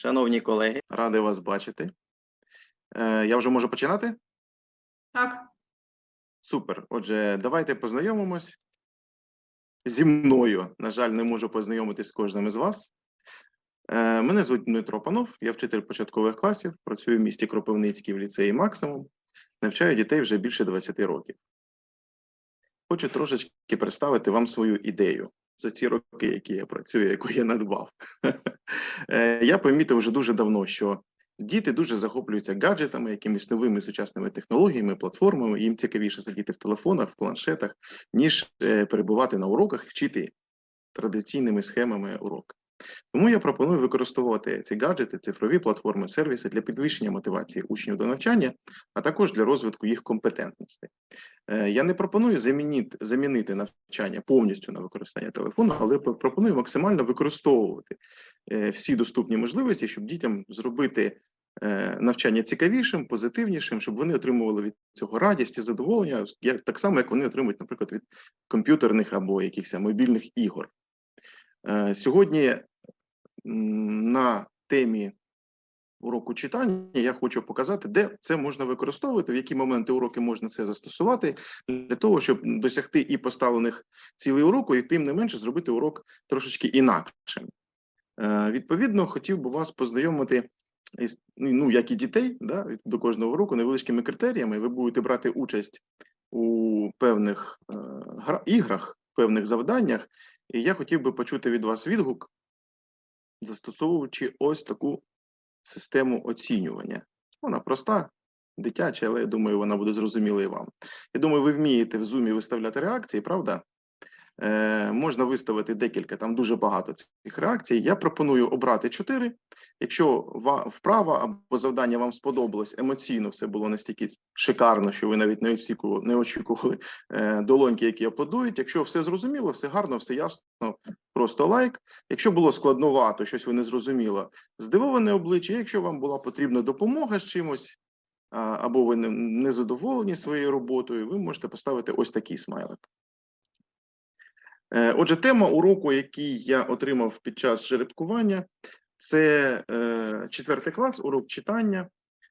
Шановні колеги, радий вас бачити. Е, Я вже можу починати? Так, Супер. Отже, давайте познайомимось зі мною. На жаль, не можу познайомитись з кожним із вас. Е, Мене звуть Дмитро Панов, я вчитель початкових класів, працюю в місті Кропивницький в ліцеї Максимум, навчаю дітей вже більше 20 років. Хочу трошечки представити вам свою ідею за ці роки, які я працюю, яку я надбав. Е, Я помітив вже дуже давно, що діти дуже захоплюються гаджетами, якимись новими сучасними технологіями, платформами. Їм цікавіше сидіти в телефонах, в планшетах, ніж е, перебувати на уроках вчити традиційними схемами уроки. Тому я пропоную використовувати ці гаджети, цифрові платформи, сервіси для підвищення мотивації учнів до навчання, а також для розвитку їх компетентностей. Е, Я не пропоную замінити, замінити навчання повністю на використання телефону, але пропоную максимально використовувати е, всі доступні можливості, щоб дітям зробити е, навчання цікавішим, позитивнішим, щоб вони отримували від цього радість і задоволення, так само, як вони отримують, наприклад, від комп'ютерних або якихось мобільних ігор. Сьогодні на темі уроку читання я хочу показати, де це можна використовувати, в які моменти уроки можна це застосувати для того, щоб досягти і поставлених цілей уроку, і тим не менше зробити урок трошечки інакшим. Е, Відповідно, хотів би вас познайомити ну, як і дітей, да, до кожного уроку невеличкими критеріями. Ви будете брати участь у певних е, іграх, певних завданнях, і я хотів би почути від вас відгук, застосовуючи ось таку систему оцінювання. Вона проста, дитяча, але я думаю, вона буде зрозуміла і вам. Я думаю, ви вмієте в зумі виставляти реакції, правда? Е, можна виставити декілька, там дуже багато цих реакцій. Я пропоную обрати чотири. Якщо вправа або завдання вам сподобалось, емоційно все було настільки шикарно, що ви навіть не очікували, не очікували е, долоньки, які аплодують. Якщо все зрозуміло, все гарно, все ясно, просто лайк. Якщо було складновато, щось ви не зрозуміло, здивоване обличчя. Якщо вам була потрібна допомога з чимось, або ви не задоволені своєю роботою, ви можете поставити ось такий смайлик. Е, Отже, тема уроку, який я отримав під час жеребкування, це е, четвертий клас, урок читання.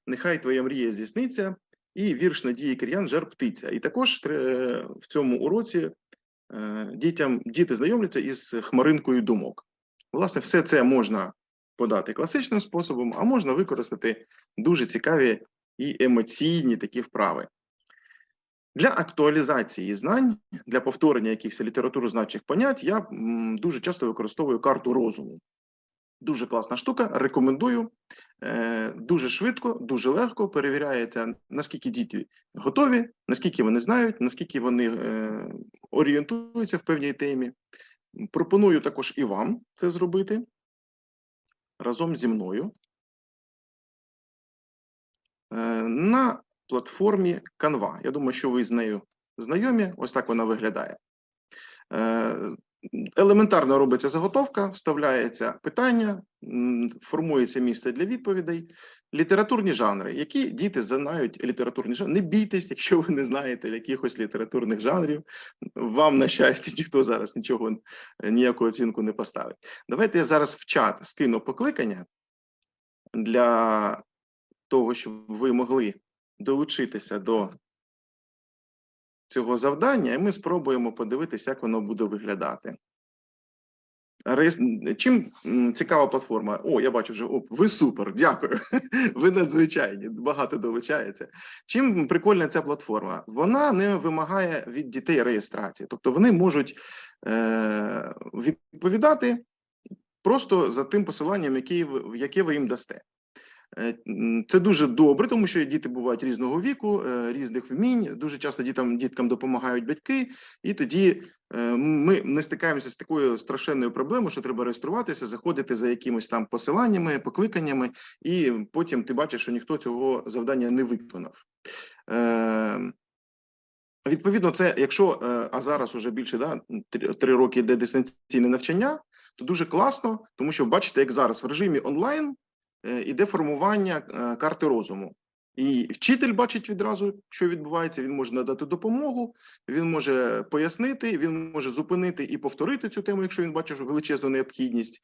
Нехай твоя мрія здійсниться, і вірш Надії Кир'ян Жар птиця. І також в цьому уроці е, дітям діти знайомляться із хмаринкою думок. Власне, все це можна подати класичним способом, а можна використати дуже цікаві і емоційні такі вправи. Для актуалізації знань, для повторення якихось літературознавчих понять, я дуже часто використовую карту розуму. Дуже класна штука, рекомендую. Е, дуже швидко, дуже легко перевіряється, наскільки діти готові, наскільки вони знають, наскільки вони е, орієнтуються в певній темі. Пропоную також і вам це зробити разом зі мною. Е, на платформі Canva. Я думаю, що ви з нею знайомі. Ось так вона виглядає. Е, Елементарно робиться заготовка, вставляється питання, формується місце для відповідей. Літературні жанри. Які діти знають літературні жанри? Не бійтесь, якщо ви не знаєте якихось літературних жанрів. Вам, на щастя, ніхто зараз нічого ніяку оцінку не поставить. Давайте я зараз в чат скину покликання для того, щоб ви могли долучитися до цього завдання, і ми спробуємо подивитися, як воно буде виглядати. Чим цікава платформа? О, я бачу вже. О, ви супер, дякую. Ви надзвичайні, багато долучається. Чим прикольна ця платформа? Вона не вимагає від дітей реєстрації, тобто вони можуть е- відповідати просто за тим посиланням, яке ви, їм дасте. Е, Це дуже добре, тому що діти бувають різного віку, е, різних вмінь. Дуже часто дітям діткам допомагають батьки, і тоді е, ми не стикаємося з такою страшенною проблемою, що треба реєструватися, заходити за якимось там посиланнями, покликаннями, і потім ти бачиш, що ніхто цього завдання не виконав. Відповідно, це якщо а зараз уже більше да, три- роки йде дистанційне навчання, то дуже класно, тому що бачите, як зараз в режимі онлайн іде формування е, карти розуму. І вчитель бачить відразу, що відбувається. Він може надати допомогу, він може пояснити, він може зупинити і повторити цю тему, якщо він бачить величезну необхідність.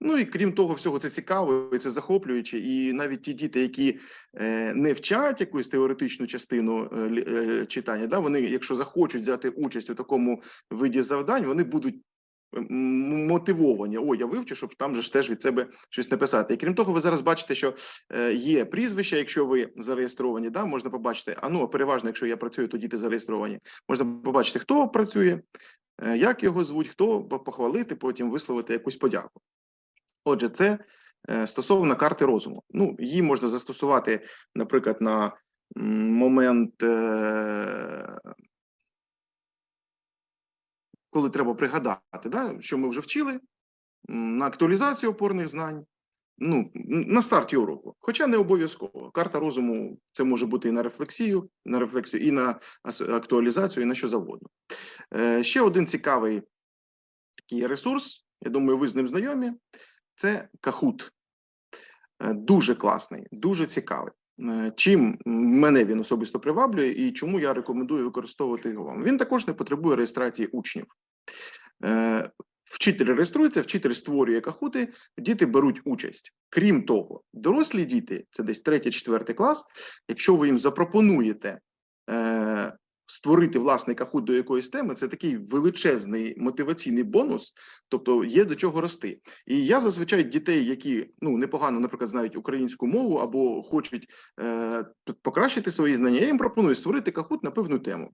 Ну і крім того, всього це цікаво, це захоплююче. І навіть ті діти, які е, не вчать якусь теоретичну частину е, е, читання, да, вони, якщо захочуть взяти участь у такому виді завдань, вони будуть мотивовані. О, я вивчу, щоб там же теж від себе щось написати. І крім того, ви зараз бачите, що е, є прізвища, якщо ви зареєстровані, да, можна побачити. А ну переважно, якщо я працюю, то діти зареєстровані. Можна побачити, хто працює, е, як його звуть, хто похвалити, потім висловити якусь подяку. Отже, це е, стосовно карти розуму. Ну, її можна застосувати, наприклад, на момент, коли треба пригадати, да, що ми вже вчили, на актуалізацію опорних знань, ну, на старті уроку. Хоча не обов'язково. Карта розуму це може бути і на рефлексію, на рефлексію, і на актуалізацію, і на що завгодно. Е, Ще один цікавий такий ресурс, я думаю, ви з ним знайомі. Це Kahoot. Е, Дуже класний, дуже цікавий. Е, Чим мене він особисто приваблює і чому я рекомендую використовувати його вам? Він також не потребує реєстрації учнів. Е, Вчитель реєструється, вчитель створює кахути, діти беруть участь. Крім того, дорослі діти, це десь третій, четвертий клас. Якщо ви їм запропонуєте е, створити власний кахут до якоїсь теми, це такий величезний мотиваційний бонус, тобто є до чого рости. І я зазвичай дітей, які ну непогано, наприклад, знають українську мову або хочуть е, покращити свої знання, я їм пропоную створити кахут на певну тему.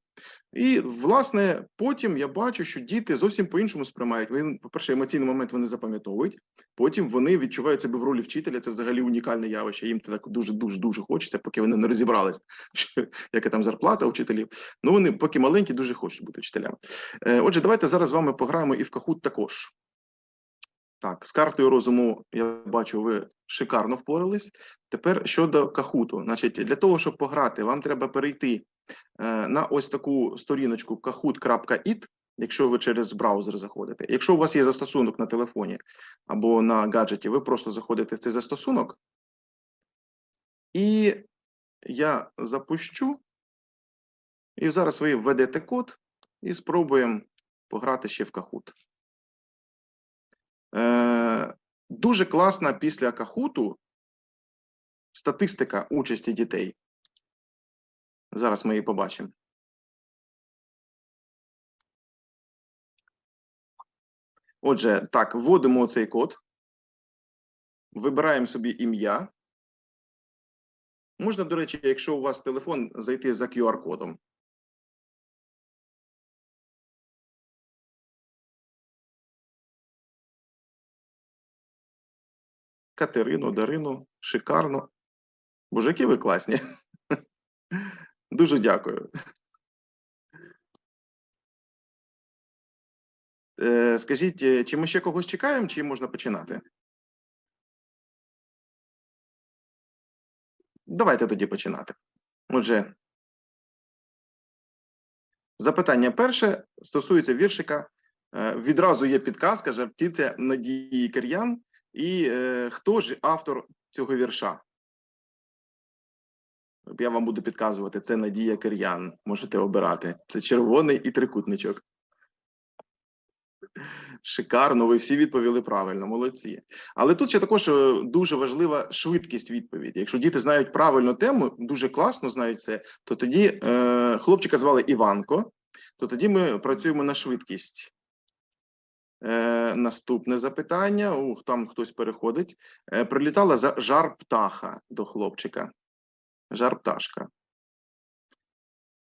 І власне потім я бачу, що діти зовсім по-іншому сприймають. Він, по-перше, емоційний момент вони запам'ятовують. Потім вони відчувають себе в ролі вчителя. Це взагалі унікальне явище. Їм так дуже дуже дуже хочеться, поки вони не розібрались, яка там зарплата учителів. Ну вони поки маленькі, дуже хочуть бути вчителями. Е, Отже, давайте зараз з вами пограємо і в кахут також. Так, з картою розуму я бачу, ви шикарно впорались. Тепер щодо кахуту. Значить, для того, щоб пограти, вам треба перейти е, на ось таку сторіночку kahoot.it, якщо ви через браузер заходите. Якщо у вас є застосунок на телефоні або на гаджеті, ви просто заходите в цей застосунок. І я запущу. І зараз ви введете код і спробуємо пограти ще в Kahoot. Е, дуже класна після Кахуту статистика участі дітей. Зараз ми її побачимо. Отже, так, вводимо цей код. Вибираємо собі ім'я. Можна, до речі, якщо у вас телефон, зайти за QR-кодом. Катерину, Дарину, шикарно. Боже, ви класні. Дуже дякую. Е, Скажіть, е, чи ми ще когось чекаємо, чи можна починати? Давайте тоді починати. Отже, запитання перше стосується віршика. Е, Відразу є підказка жартівця Надії Кир'ян. І е, хто ж автор цього вірша? Я вам буду підказувати. Це Надія Кир'ян. Можете обирати. Це червоний і трикутничок. Шикарно, ви всі відповіли правильно, молодці. Але тут ще також е, дуже важлива швидкість відповіді. Якщо діти знають правильну тему, дуже класно знають це, то тоді е, хлопчика звали Іванко, то тоді ми працюємо на швидкість. Е, наступне запитання. Ух, там хтось переходить. Е, прилітала за жар птаха до хлопчика. Жар пташка.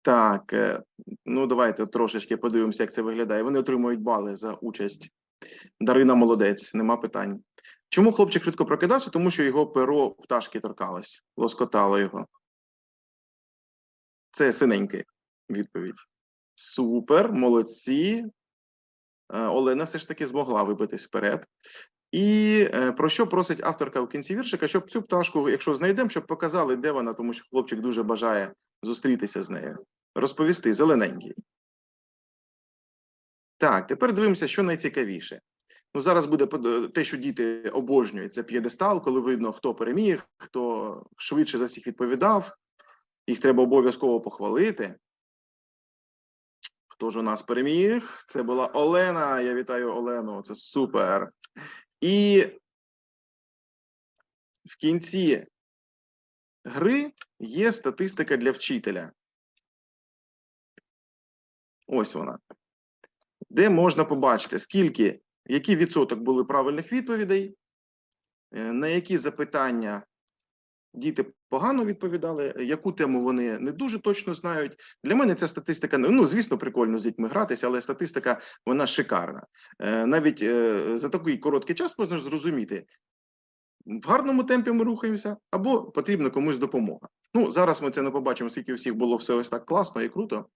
Так, е, ну давайте трошечки подивимося, як це виглядає. Вони отримують бали за участь. Дарина молодець, нема питань. Чому хлопчик швидко прокидався? Тому що його перо пташки торкалось, лоскотало його. Це синенький відповідь. Супер, молодці. Е, Олена все ж таки змогла вибитись вперед. І е, про що просить авторка в кінці віршика, щоб цю пташку, якщо знайдемо, щоб показали, де вона, тому що хлопчик дуже бажає зустрітися з нею. Розповісти зелененький. Так, тепер дивимося, що найцікавіше. Ну, зараз буде под- те, що діти обожнюють. Це п'єдестал, коли видно, хто переміг, хто швидше за всіх відповідав. Їх треба обов'язково похвалити. Хто ж у нас переміг? Це була Олена. Я вітаю Олену. Це супер. І в кінці гри є статистика для вчителя. Ось вона. Де можна побачити, скільки, який відсоток були правильних відповідей, е, на які запитання діти погано відповідали, яку тему вони не дуже точно знають. Для мене ця статистика, ну, звісно, прикольно з дітьми гратися, але статистика вона шикарна. Е, Навіть е, за такий короткий час можна зрозуміти, в гарному темпі ми рухаємося, або потрібна комусь допомога. Ну, зараз ми це не побачимо, скільки всіх було все ось так класно і круто.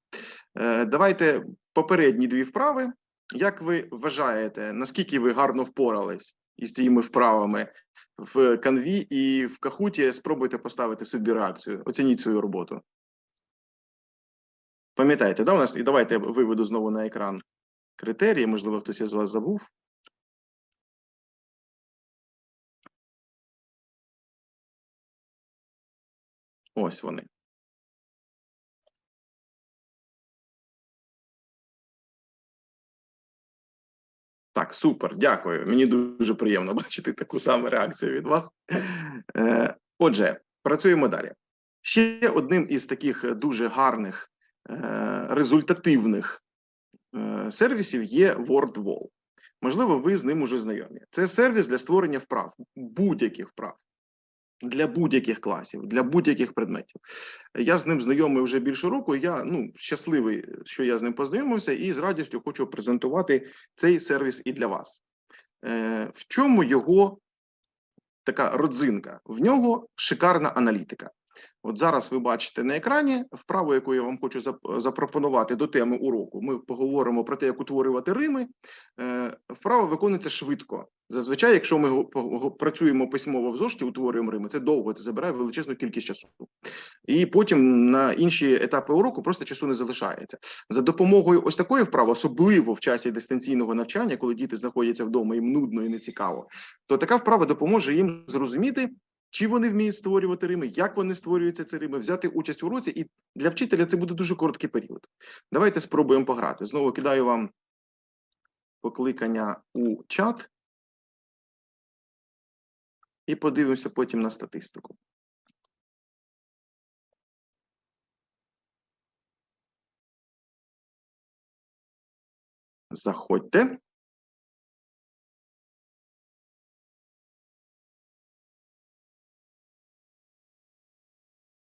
Е, Давайте попередні дві вправи. Як ви вважаєте, наскільки ви гарно впорались із цими вправами в канві і в кахуті? Спробуйте поставити собі реакцію, оцініть свою роботу. Пам'ятаєте, да, у нас і давайте я виведу знову на екран критерії. Можливо, хтось із вас забув. Ось вони. Так, супер, дякую. Мені дуже приємно бачити таку саму реакцію від вас. Е, Отже, працюємо далі. Ще одним із таких дуже гарних, е, результативних е, сервісів є WordWall. Можливо, ви з ним уже знайомі. Це сервіс для створення вправ, будь-яких вправ. Для будь-яких класів, для будь-яких предметів. Я з ним знайомий вже більше року. Я ну щасливий, що я з ним познайомився, і з радістю хочу презентувати цей сервіс і для вас. Е, В чому його така родзинка? В нього шикарна аналітика. От зараз ви бачите на екрані вправу, яку я вам хочу запропонувати до теми уроку. Ми поговоримо про те, як утворювати рими. Е, Вправа виконується швидко. Зазвичай, якщо ми працюємо письмово в зошиті, утворюємо рими, це довго, це забирає величезну кількість часу. І потім на інші етапи уроку просто часу не залишається. За допомогою ось такої вправи, особливо в часі дистанційного навчання, коли діти знаходяться вдома їм нудно і нецікаво, то така вправа допоможе їм зрозуміти, чи вони вміють створювати рими, як вони створюються ці рими, взяти участь у уроці, і для вчителя це буде дуже короткий період. Давайте спробуємо пограти. Знову кидаю вам покликання у чат. І подивимося потім на статистику. Заходьте.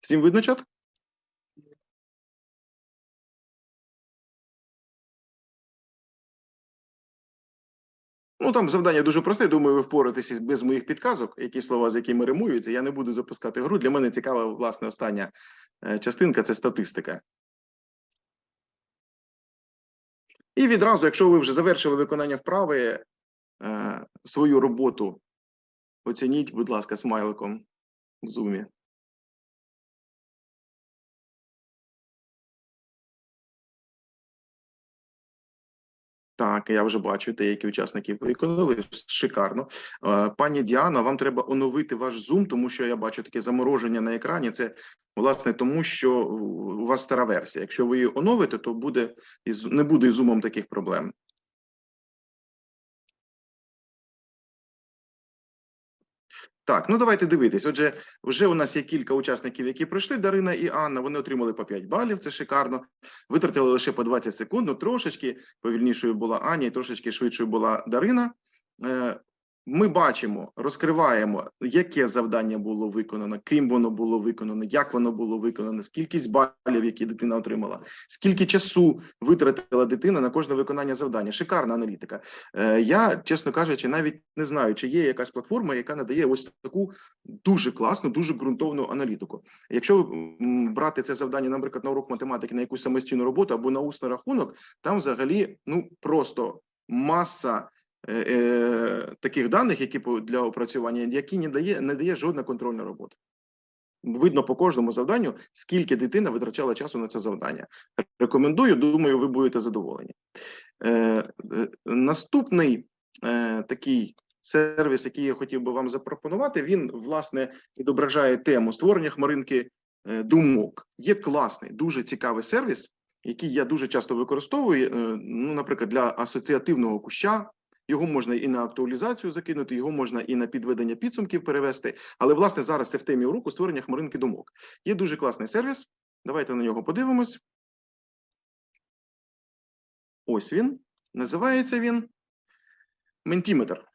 Всім видно чат? Ну, там завдання дуже просте. Думаю, ви впораєтеся без моїх підказок, які слова з якими римуються. Я не буду запускати гру. Для мене цікава, власне, остання е, частинка це статистика. І відразу, якщо ви вже завершили виконання вправи, е, свою роботу оцініть, будь ласка, смайликом в зумі. Так, я вже бачу, деякі учасники виконали шикарно. Е, Пані Діана, вам треба оновити ваш Zoom, тому що я бачу таке замороження на екрані. Це власне тому, що у вас стара версія. Якщо ви її оновите, то буде не буде із зумом таких проблем. Так, ну давайте дивитись. Отже, вже у нас є кілька учасників, які пройшли. Дарина і Анна. Вони отримали по 5 балів. Це шикарно. Витратили лише по 20 секунд. Ну, трошечки повільнішою була Аня, і трошечки швидшою була Дарина. Ми бачимо, розкриваємо, яке завдання було виконано, ким воно було виконано, як воно було виконано, кількість балів, які дитина отримала, скільки часу витратила дитина на кожне виконання завдання. Шикарна аналітика. Е, Я, чесно кажучи, навіть не знаю, чи є якась платформа, яка надає ось таку дуже класну, дуже ґрунтовну аналітику. Якщо брати це завдання, наприклад, на урок математики на якусь самостійну роботу або на усний рахунок, там взагалі ну просто маса. Е, е, Таких даних, які для опрацювання, які не дає не дає жодна контрольна робота. Видно по кожному завданню, скільки дитина витрачала часу на це завдання. Рекомендую, думаю, ви будете задоволені. Е, наступний такий сервіс, який я хотів би вам запропонувати, він власне відображає тему створення хмаринки думок. Є класний, дуже цікавий сервіс, який я дуже часто використовую. Ну, наприклад, для асоціативного куща. Його можна і на актуалізацію закинути, його можна і на підведення підсумків перевести. Але власне зараз це в темі уроку створення хмаринки думок. Є дуже класний сервіс. Давайте на нього подивимось. Ось він. Називається він Ментіметр.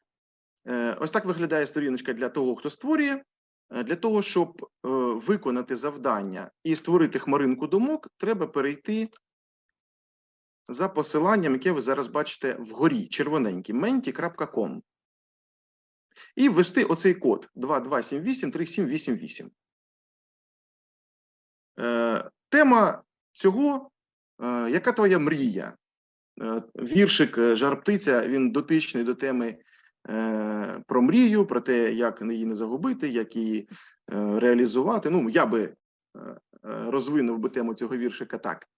Е, Ось так виглядає сторіночка для того, хто створює. Е, Для того, щоб е, виконати завдання і створити хмаринку думок, треба перейти за посиланням, яке ви зараз бачите вгорі, червоненький, menti.com. І ввести оцей код 22783788. Е, Тема цього е, яка твоя мрія? Е, Віршик е, Жар птиця він дотичний до теми е, про мрію, про те, як її не загубити, як її реалізувати. Ну, я би розвинув би тему цього віршика так.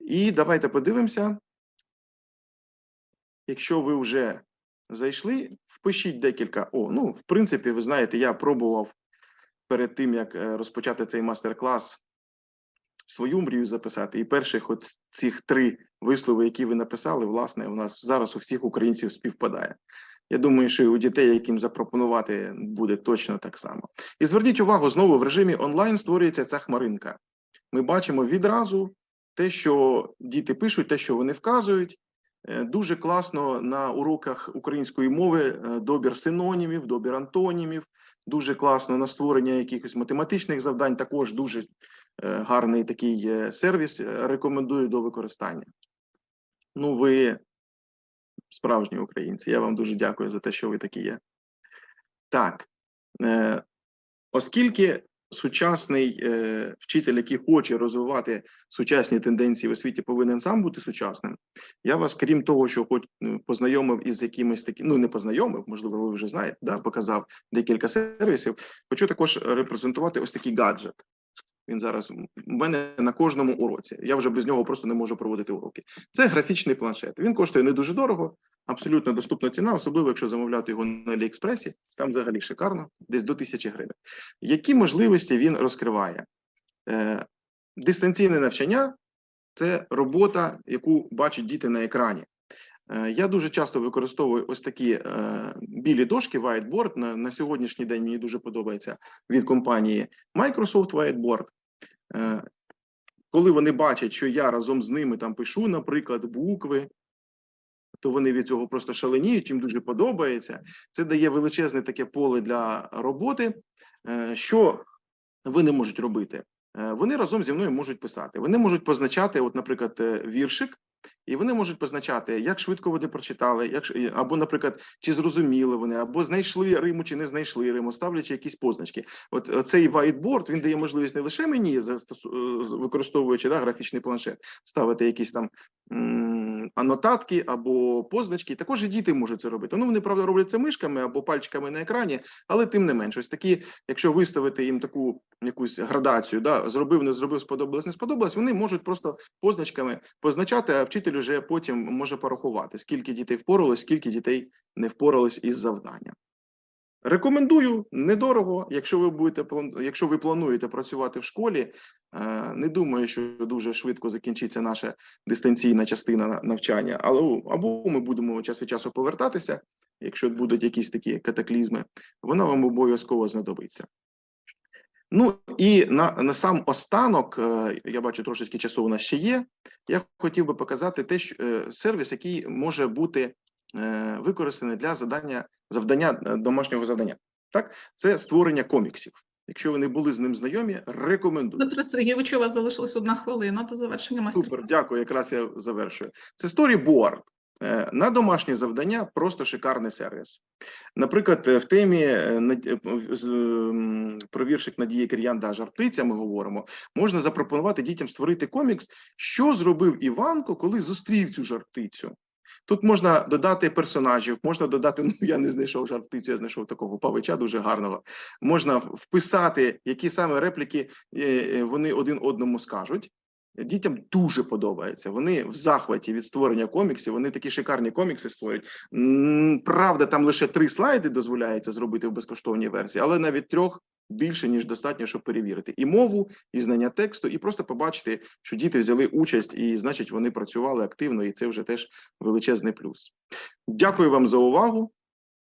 І давайте подивимося. Якщо ви вже зайшли, впишіть декілька. О, ну, в принципі, ви знаєте, я пробував перед тим, як е, розпочати цей майстер-клас, свою мрію записати. І перших от цих три вислови, які ви написали, власне, у нас зараз у всіх українців співпадає. Я думаю, що і у дітей, яким запропонувати, буде точно так само. І зверніть увагу, знову в режимі онлайн створюється ця хмаринка. Ми бачимо відразу те, що діти пишуть, те, що вони вказують. Е, Дуже класно на уроках української мови е, добір синонімів, добір антонімів. Дуже класно на створення якихось математичних завдань. Також дуже е, гарний такий сервіс. Рекомендую до використання. Ну, ви справжні українці. Я вам дуже дякую за те, що ви такі є. Так, оскільки сучасний е, вчитель, який хоче розвивати сучасні тенденції в освіті, повинен сам бути сучасним. Я вас, крім того, що хоч е, познайомив із якимись такими, ну не познайомив, можливо, ви вже знаєте, да, показав декілька сервісів. Хочу також репрезентувати ось такий гаджет. Він зараз у мене на кожному уроці. Я вже без нього просто не можу проводити уроки. Це графічний планшет. Він коштує не дуже дорого, абсолютно доступна ціна, особливо якщо замовляти його на Аліекспресі. Там взагалі шикарно, десь до тисячі гривень. Які можливості він розкриває? Е, дистанційне навчання це робота, яку бачать діти на екрані. Е, Я дуже часто використовую ось такі е, білі дошки whiteboard. На, на сьогоднішній день мені дуже подобається від компанії Microsoft Whiteboard. Е, коли вони бачать, що я разом з ними там пишу, наприклад, букви, то вони від цього просто шаленіють, їм дуже подобається. Це дає величезне таке поле для роботи. Е, Що вони можуть робити? Е, Вони разом зі мною можуть писати. Вони можуть позначати, от, наприклад, віршик, і вони можуть позначати, як швидко вони прочитали, як або, наприклад, чи зрозуміли вони, або знайшли Риму, чи не знайшли Риму, ставлячи якісь позначки. От е, цей whiteboard, він дає можливість не лише мені, е, використовуючи да, графічний планшет, ставити якісь там анотатки або позначки. Також і діти можуть це робити. Ну, вони правда роблять це мишками або пальчиками на екрані, але тим не менш, ось такі, якщо виставити їм таку якусь градацію, да, зробив, не зробив, сподобалось, не сподобалось, вони можуть просто позначками позначати, а вчитель уже потім може порахувати, скільки дітей впоралось, скільки дітей не впоралось із завданням. Рекомендую недорого, якщо ви будете якщо ви плануєте працювати в школі. е, Не думаю, що дуже швидко закінчиться наша дистанційна частина навчання, але або ми будемо час від часу повертатися, якщо будуть якісь такі катаклізми, вона вам обов'язково знадобиться. Ну і на, на сам останок, е, я бачу, трошечки часу у нас ще є. Я хотів би показати те, що е, сервіс, який може бути використаний для задання завдання е, домашнього завдання. Так, це створення коміксів. Якщо ви не були з ним знайомі, рекомендую. Дмитро Сергійович, у вас залишилась одна хвилина до завершення Супер, майстер-класу. дякую. Якраз я завершую. Це сторіборд. Е, На домашні завдання просто шикарний сервіс. Наприклад, е, в темі е, е, про віршик Надії Кир'янда «Жар птиця» ми говоримо. Можна запропонувати дітям створити комікс, що зробив Іванко, коли зустрів цю жар-птицю. Тут можна додати персонажів, можна додати. Ну я не знайшов жар-птицю, я знайшов такого павича дуже гарного. Можна вписати, які саме репліки е, е, вони один одному скажуть. Дітям дуже подобається. Вони в захваті від створення коміксів. Вони такі шикарні комікси створюють. Правда, там лише три слайди дозволяється зробити в безкоштовній версії, але навіть трьох більше ніж достатньо, щоб перевірити і мову, і знання тексту, і просто побачити, що діти взяли участь, і значить вони працювали активно, і це вже теж величезний плюс. Дякую вам за увагу.